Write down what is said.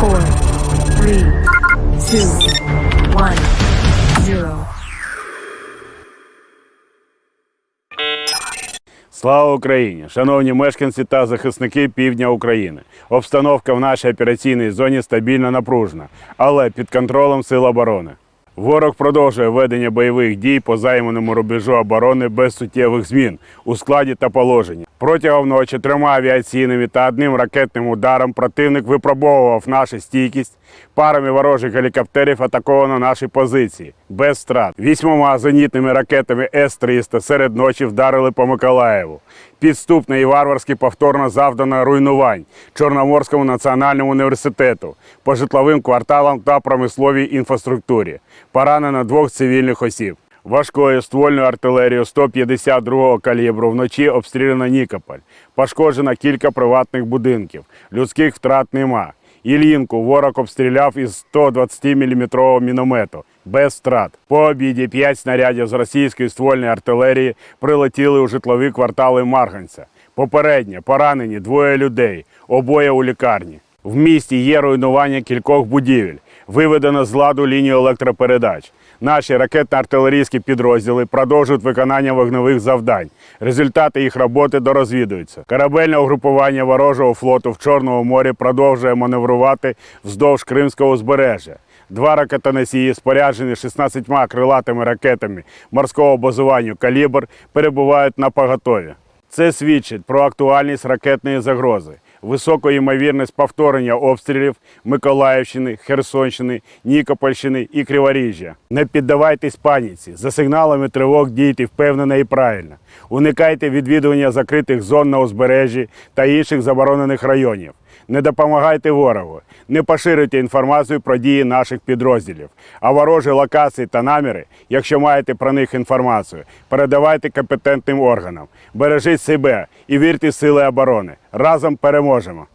four, three, two, one, zero. Слава Україні! Шановні мешканці та захисники півдня України. Обстановка в нашій операційній зоні стабільно напружена, але під контролем сил оборони. Ворог продовжує ведення бойових дій по займаному рубежу оборони без суттєвих змін у складі та положенні. Протягом ночі трьома авіаційними та одним ракетним ударом противник випробовував нашу стійкість. Парами ворожих гелікоптерів атаковано наші позиції без страт. Вісьмома зенітними ракетами С-300 серед ночі вдарили по Миколаєву. Підступно і варварськи повторно завдано руйнувань Чорноморському національному університету, по житловим кварталам та промисловій інфраструктурі. Поранено двох цивільних осіб. Важкою ствольною артилерією 152-го калібру вночі обстріляно Нікополь. Пошкоджено кілька приватних будинків. Людських втрат нема. Ільїнку ворог обстріляв із 120 мм міномету без втрат. По обіді 5 снарядів з російської ствольної артилерії прилетіли у житлові квартали Марганця. Попередньо поранені двоє людей, обоє у лікарні. В місті є руйнування кількох будівель, виведено з ладу лінію електропередач. Наші ракетно-артилерійські підрозділи продовжують виконання вогневих завдань. Результати їх роботи дорозвідуються. Корабельне угрупування ворожого флоту в Чорному морі продовжує маневрувати вздовж Кримського узбережжя. Два ракетоносії, споряджені 16 крилатими ракетами морського базування «Калібр», перебувають на поготові. Це свідчить про актуальність ракетної загрози, високу ймовірність повторення обстрілів Миколаївщини, Херсонщини, Нікопольщини і Криворіжжя. Не піддавайтесь паніці. За сигналами тривог дійте впевнено і правильно. Уникайте відвідування закритих зон на узбережжі та інших заборонених районів. Не допомагайте ворогу, не поширюйте інформацію про дії наших підрозділів. А ворожі локації та наміри, якщо маєте про них інформацію, передавайте компетентним органам. Бережіть себе і вірте в сили оборони. Разом переможемо.